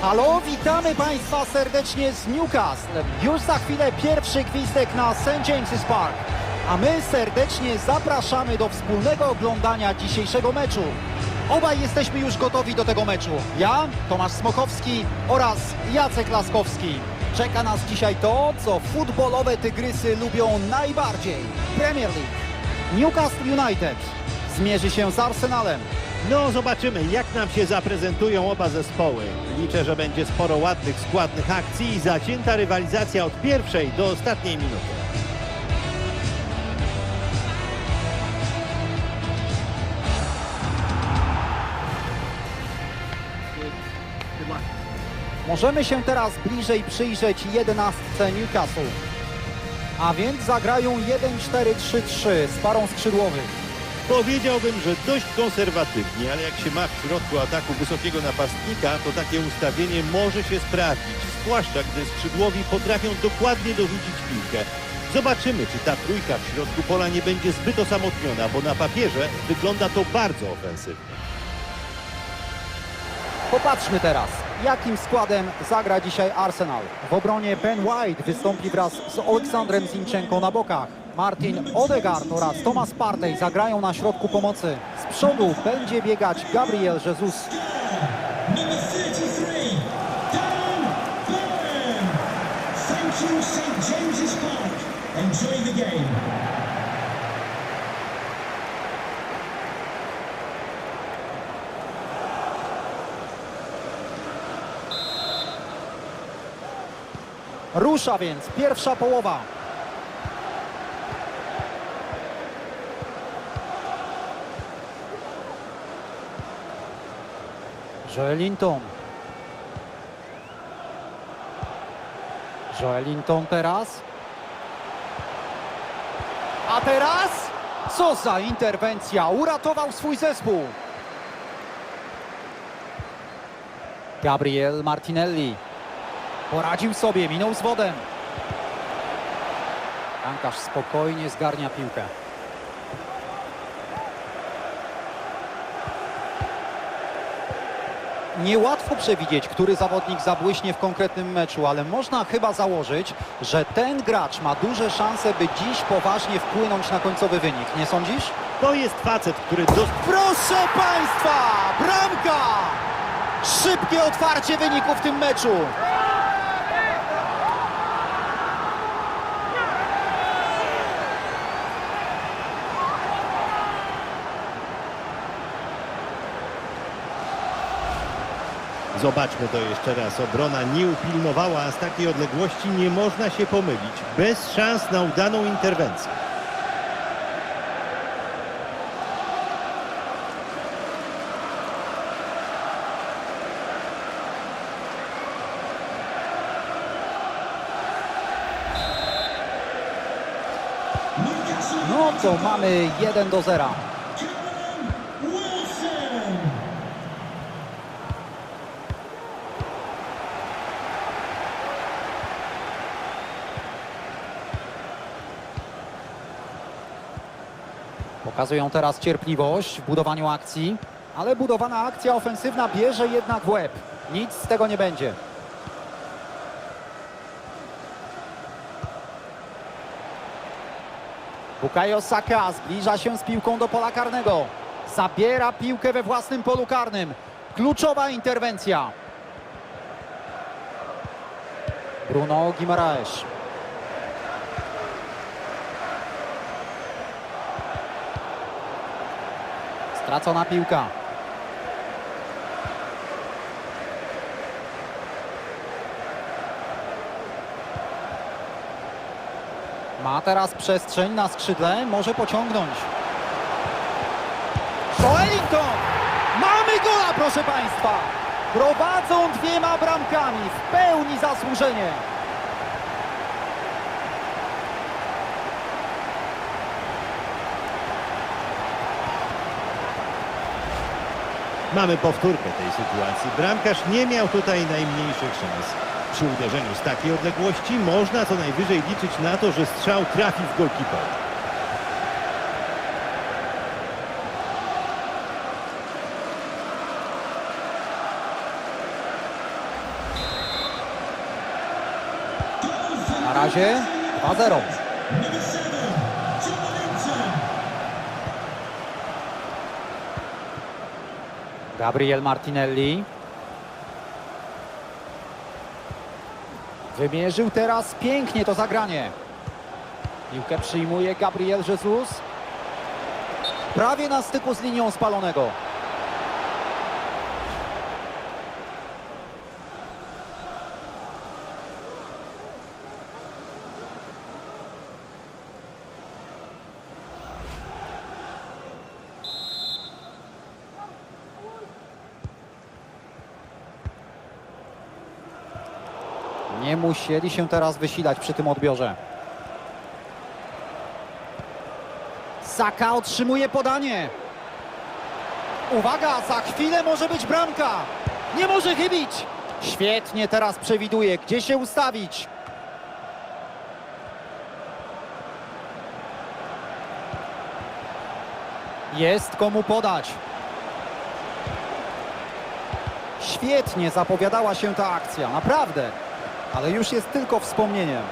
Halo, witamy Państwa serdecznie z Newcastle. Już za chwilę pierwszy gwizdek na St. James's Park. A my serdecznie zapraszamy do wspólnego oglądania dzisiejszego meczu. Obaj jesteśmy już gotowi do tego meczu. Ja, Tomasz Smokowski oraz Jacek Laskowski. Czeka nas dzisiaj to, co futbolowe tygrysy lubią najbardziej. Premier League. Newcastle United zmierzy się z Arsenalem. No, zobaczymy, jak nam się zaprezentują oba zespoły. Liczę, że będzie sporo ładnych, składnych akcji i zacięta rywalizacja od pierwszej do ostatniej minuty. Możemy się teraz bliżej przyjrzeć jedenastce Newcastle. A więc zagrają 1-4-3-3 z parą skrzydłowych. Powiedziałbym, że dość konserwatywnie, ale jak się ma w środku ataku wysokiego napastnika, to takie ustawienie może się sprawdzić, zwłaszcza gdy skrzydłowi potrafią dokładnie dorzucić piłkę. Zobaczymy, czy ta trójka w środku pola nie będzie zbyt osamotniona, bo na papierze wygląda to bardzo ofensywnie. Popatrzmy teraz, jakim składem zagra dzisiaj Arsenal. W obronie Ben White wystąpi wraz z Aleksandrem Zinchenko na bokach. Martin Odegaard oraz Thomas Partey zagrają na środku pomocy. Z przodu będzie biegać Gabriel Jesus. Number 33, Dan Burn. Thank you, St James's Park. Enjoy the game. Rusza więc pierwsza połowa. Joelinton. Joelinton teraz. A teraz? Co za interwencja! Uratował swój zespół. Gabriel Martinelli. Poradził sobie, minął z wodem. Bramkarz spokojnie zgarnia piłkę. Niełatwo przewidzieć, który zawodnik zabłyśnie w konkretnym meczu, ale można chyba założyć, że ten gracz ma duże szanse, by dziś poważnie wpłynąć na końcowy wynik. Nie sądzisz? To jest facet, który dos Proszę Państwa! Bramka! Szybkie otwarcie wyniku w tym meczu. Zobaczmy to jeszcze raz. Obrona nie upilnowała, a z takiej odległości nie można się pomylić. Bez szans na udaną interwencję. No to mamy 1 do 0. Pokazują teraz cierpliwość w budowaniu akcji, ale budowana akcja ofensywna bierze jednak w łeb. Nic z tego nie będzie. Bukayo Saka zbliża się z piłką do pola karnego. Zabiera piłkę we własnym polu karnym. Kluczowa interwencja. Bruno Guimaraes. Stracona piłka. Ma teraz przestrzeń na skrzydle, może pociągnąć. Joelinton! Mamy gola, proszę Państwa! Prowadzą dwiema bramkami, w pełni zasłużenie. Mamy powtórkę tej sytuacji. Bramkarz nie miał tutaj najmniejszych szans. Przy uderzeniu z takiej odległości można co najwyżej liczyć na to, że strzał trafi w golkiper. Na razie 2-0. Gabriel Martinelli. Wymierzył teraz pięknie to zagranie. Piłkę przyjmuje Gabriel Jesus. Prawie na styku z linią spalonego. Nie musieli się teraz wysilać przy tym odbiorze. Saka otrzymuje podanie. Uwaga, za chwilę może być bramka. Nie może chybić. Świetnie teraz przewiduje, gdzie się ustawić. Jest komu podać. Świetnie zapowiadała się ta akcja, naprawdę. Ale już jest tylko wspomnieniem.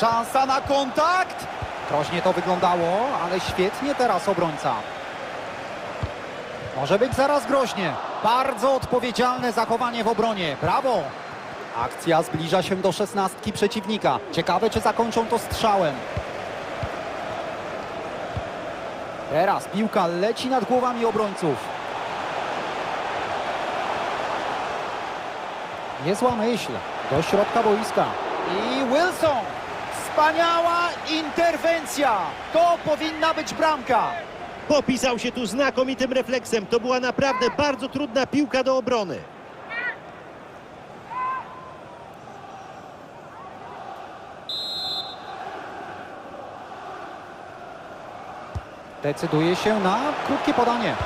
Szansa na kontakt. Groźnie to wyglądało, ale świetnie teraz obrońca. Może być zaraz groźnie. Bardzo odpowiedzialne zachowanie w obronie. Brawo! Akcja zbliża się do szesnastki przeciwnika. Ciekawe, czy zakończą to strzałem. Teraz piłka leci nad głowami obrońców. Niezła myśl. Do środka boiska. I Wilson. Wspaniała interwencja. To powinna być bramka. Popisał się tu znakomitym refleksem. To była naprawdę bardzo trudna piłka do obrony. Decyduje się na krótkie podanie.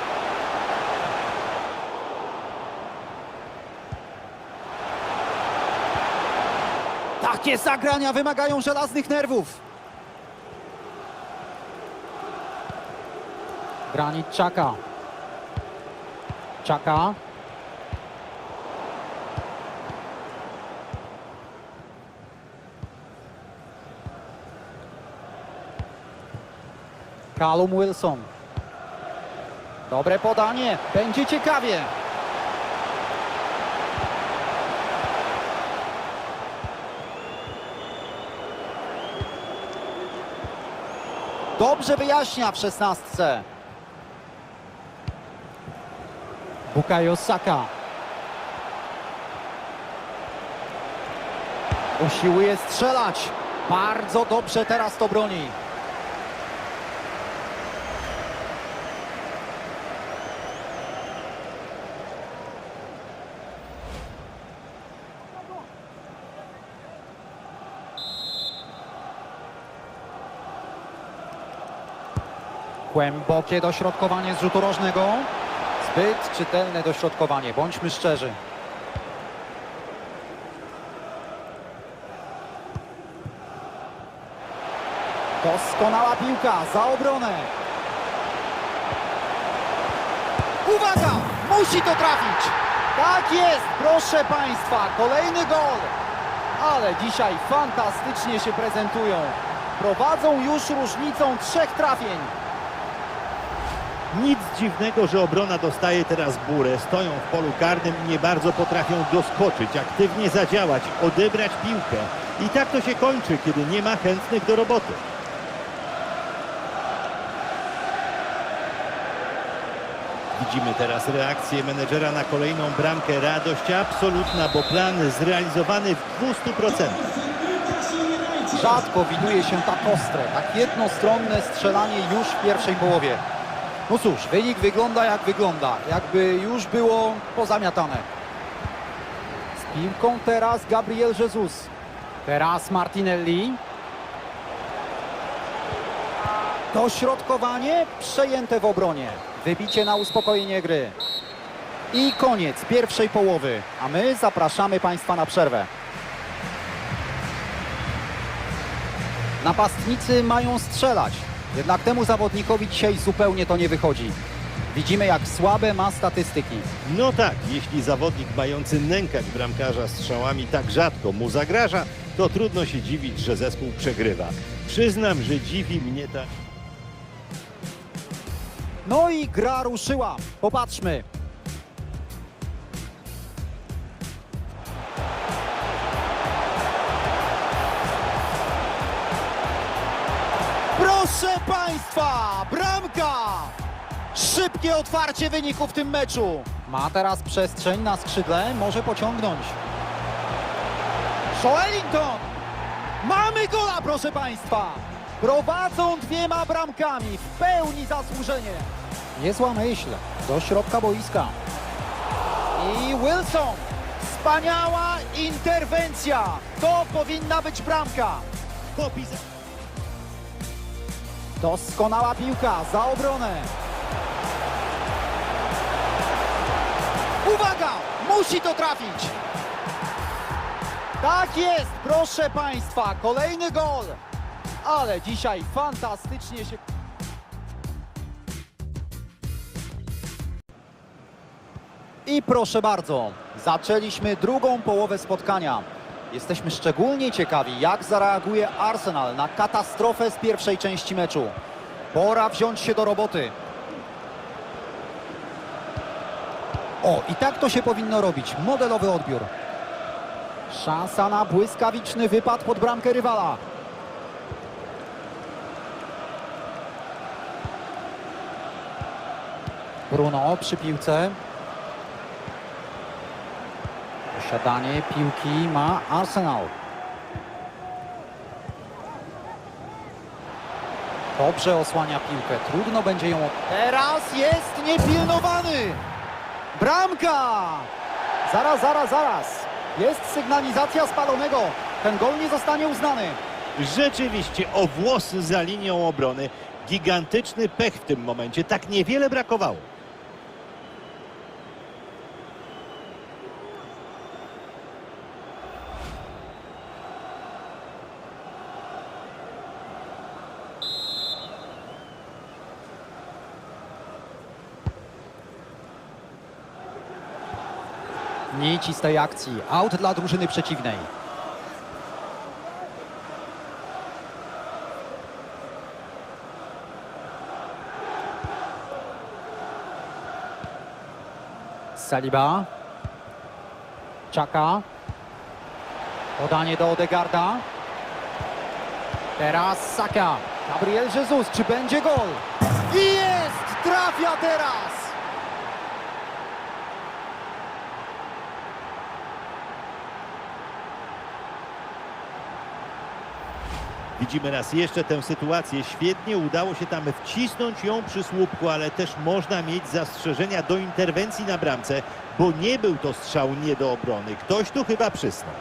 Takie zagrania wymagają żelaznych nerwów. Granit Czaka. Czaka. Callum Wilson. Dobre podanie. Będzie ciekawie. Dobrze wyjaśnia w szesnastce. Bukayo Saka. Usiłuje strzelać. Bardzo dobrze teraz to broni. Głębokie dośrodkowanie z rzutu rożnego. Zbyt czytelne dośrodkowanie, bądźmy szczerzy. Doskonała piłka za obronę. Uwaga! Musi to trafić! Tak jest, proszę Państwa, kolejny gol. Ale dzisiaj fantastycznie się prezentują. Prowadzą już różnicą trzech trafień. Nic dziwnego, że obrona dostaje teraz burę. Stoją w polu karnym nie bardzo potrafią doskoczyć, aktywnie zadziałać, odebrać piłkę. I tak to się kończy, kiedy nie ma chętnych do roboty. Widzimy teraz reakcję menedżera na kolejną bramkę. Radość absolutna, bo plan zrealizowany w 200%. Newcastle United. Rzadko widuje się tak ostre, tak jednostronne strzelanie już w pierwszej połowie. No cóż, wynik wygląda jak wygląda, jakby już było pozamiatane. Z piłką teraz Gabriel Jesus. Teraz Martinelli. Dośrodkowanie przejęte w obronie. Wybicie na uspokojenie gry. I koniec pierwszej połowy, a my zapraszamy Państwa na przerwę. Napastnicy mają strzelać, jednak temu zawodnikowi dzisiaj zupełnie to nie wychodzi. Widzimy, jak słabe ma statystyki. No tak, jeśli zawodnik mający nękać bramkarza strzałami tak rzadko mu zagraża, to trudno się dziwić, że zespół przegrywa. Przyznam, że dziwi mnie ta... No i gra ruszyła. Popatrzmy. Państwa, bramka! Szybkie otwarcie wyniku w tym meczu. Ma teraz przestrzeń na skrzydle, może pociągnąć. Joelinton! Mamy gola, proszę Państwa! Prowadzą dwiema bramkami, w pełni zasłużenie. Niezła myśl, do środka boiska. I Wilson! Wspaniała interwencja! To powinna być bramka. Popis... Doskonała piłka za obronę. Uwaga! Musi to trafić! Tak jest, proszę Państwa, kolejny gol. Ale dzisiaj fantastycznie się... I proszę bardzo, zaczęliśmy drugą połowę spotkania. Jesteśmy szczególnie ciekawi, jak zareaguje Arsenal na katastrofę z pierwszej części meczu. Pora wziąć się do roboty. O, i tak to się powinno robić. Modelowy odbiór. Szansa na błyskawiczny wypad pod bramkę rywala. Bruno przy piłce. Posiadanie piłki ma Arsenal. Dobrze osłania piłkę. Trudno będzie ją... Teraz jest niepilnowany! Bramka! Zaraz, zaraz, zaraz. Jest sygnalizacja spalonego. Ten gol nie zostanie uznany. Rzeczywiście o włos za linią obrony. Gigantyczny pech w tym momencie. Tak niewiele brakowało. Z tej akcji. Out dla drużyny przeciwnej. Saliba. Czaka. Podanie do Odegarda. Teraz Saka. Gabriel Jesus, czy będzie gol? I jest! Trafia teraz! Widzimy raz jeszcze tę sytuację. Świetnie udało się tam wcisnąć ją przy słupku, ale też można mieć zastrzeżenia do interwencji na bramce, bo nie był to strzał nie do obrony. Ktoś tu chyba przysnął.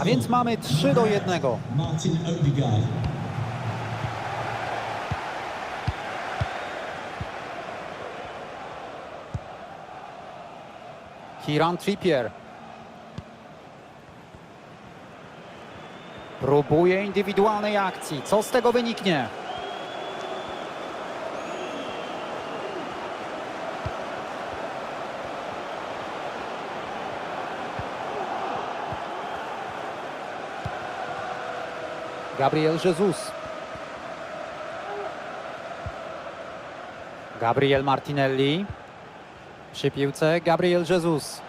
A więc mamy 3 do 1. Kieran Trippier. Próbuje indywidualnej akcji. Co z tego wyniknie? Gabriel Jesus. Gabriel Martinelli. Przy piłce Gabriel Jesus.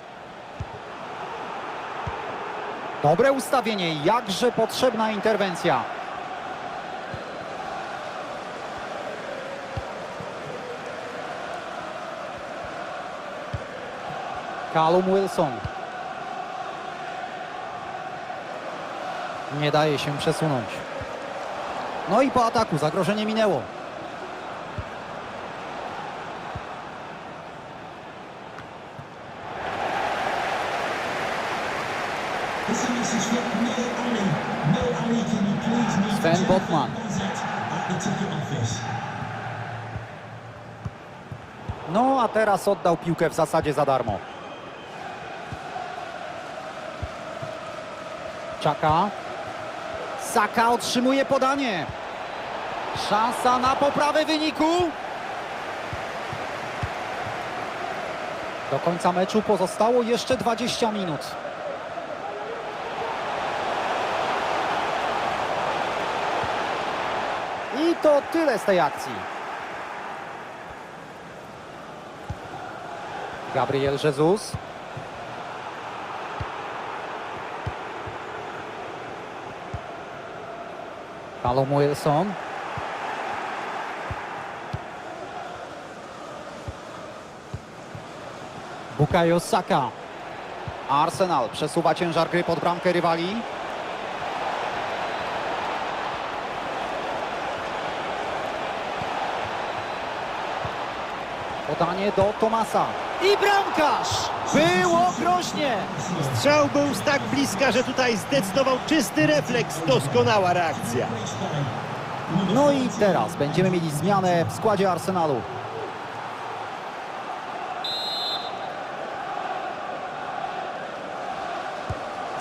Dobre ustawienie, jakże potrzebna interwencja. Callum Wilson. Nie daje się przesunąć. No i po ataku zagrożenie minęło. Sven Botman. No a teraz oddał piłkę w zasadzie za darmo. Czaka. Saka otrzymuje podanie. Szansa na poprawę wyniku. Do końca meczu pozostało jeszcze 20 minut. I to tyle z tej akcji. Gabriel Jesus. Callum Wilson. Bukayo Saka. Arsenal przesuwa ciężar gry pod bramkę rywali. Podanie do Tomasa. I bramkarz! Było groźnie! Strzał był z tak bliska, że tutaj zdecydował czysty refleks. Doskonała reakcja. No i teraz będziemy mieli zmianę w składzie Arsenalu.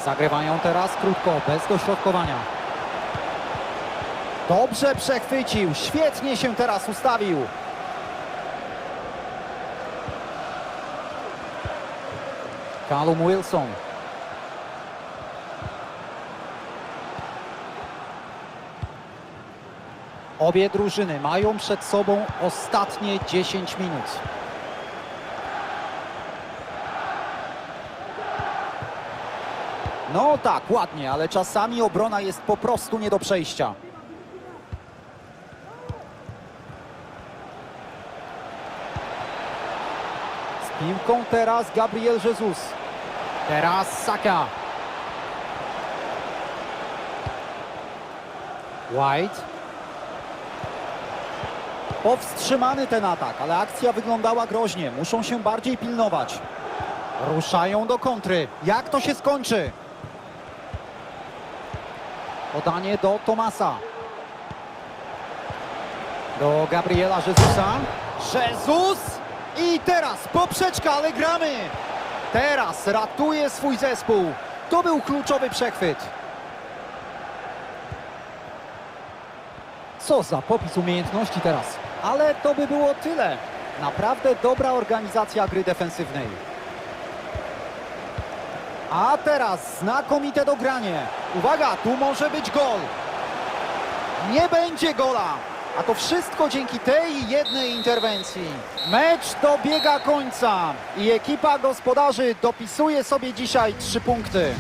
Zagrywają teraz krótko, bez dośrodkowania. Dobrze przechwycił, świetnie się teraz ustawił. Callum Wilson. Obie drużyny mają przed sobą ostatnie 10 minut. No tak, ładnie, ale czasami obrona jest po prostu nie do przejścia. Z piłką teraz Gabriel Jesus. Teraz Saka. White. Powstrzymany ten atak, ale akcja wyglądała groźnie. Muszą się bardziej pilnować. Ruszają do kontry. Jak to się skończy? Podanie do Tomasa. Do Gabriela Jezusa. Jezus! I teraz poprzeczka, ale gramy! Teraz ratuje swój zespół. To był kluczowy przechwyt. Co za popis umiejętności teraz. Ale to by było tyle. Naprawdę dobra organizacja gry defensywnej. A teraz znakomite dogranie. Uwaga, tu może być gol. Nie będzie gola. A to wszystko dzięki tej jednej interwencji. Mecz dobiega końca i ekipa gospodarzy dopisuje sobie dzisiaj trzy punkty.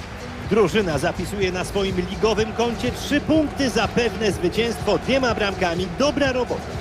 Drużyna zapisuje na swoim ligowym koncie trzy punkty za pewne zwycięstwo dwiema bramkami. Dobra robota.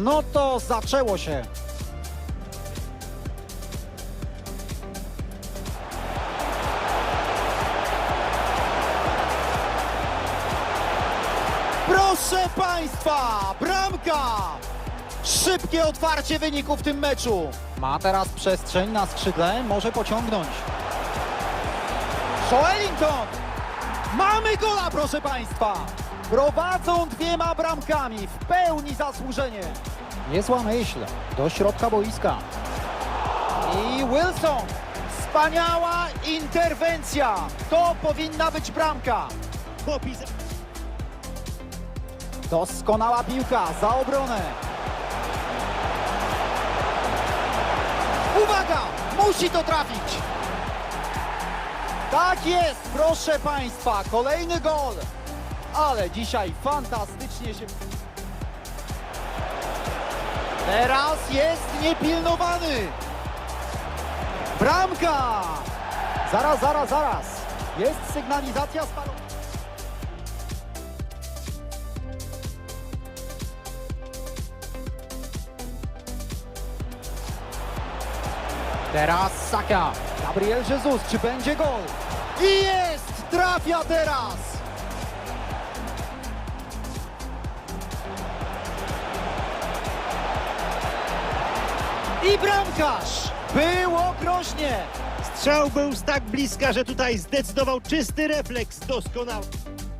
No to zaczęło się. Proszę Państwa, bramka! Szybkie otwarcie wyniku w tym meczu. Ma teraz przestrzeń na skrzydle, może pociągnąć. Joelinton! Mamy gola, proszę Państwa! Prowadzą dwiema bramkami, w pełni zasłużenie. Niezła myśl, do środka boiska. I Wilson! Wspaniała interwencja! To powinna być bramka. Popis Doskonała piłka za obronę. Uwaga! Musi to trafić! Tak jest, proszę Państwa, kolejny gol. Ale dzisiaj fantastycznie się... Teraz jest niepilnowany. Bramka! Zaraz, zaraz, zaraz. Jest sygnalizacja spalona. Teraz Saka. Gabriel Jesus, czy będzie gol? I jest! Trafia teraz! I bramkarz! Było groźnie! Strzał był z tak bliska, że tutaj zdecydował czysty refleks doskonały.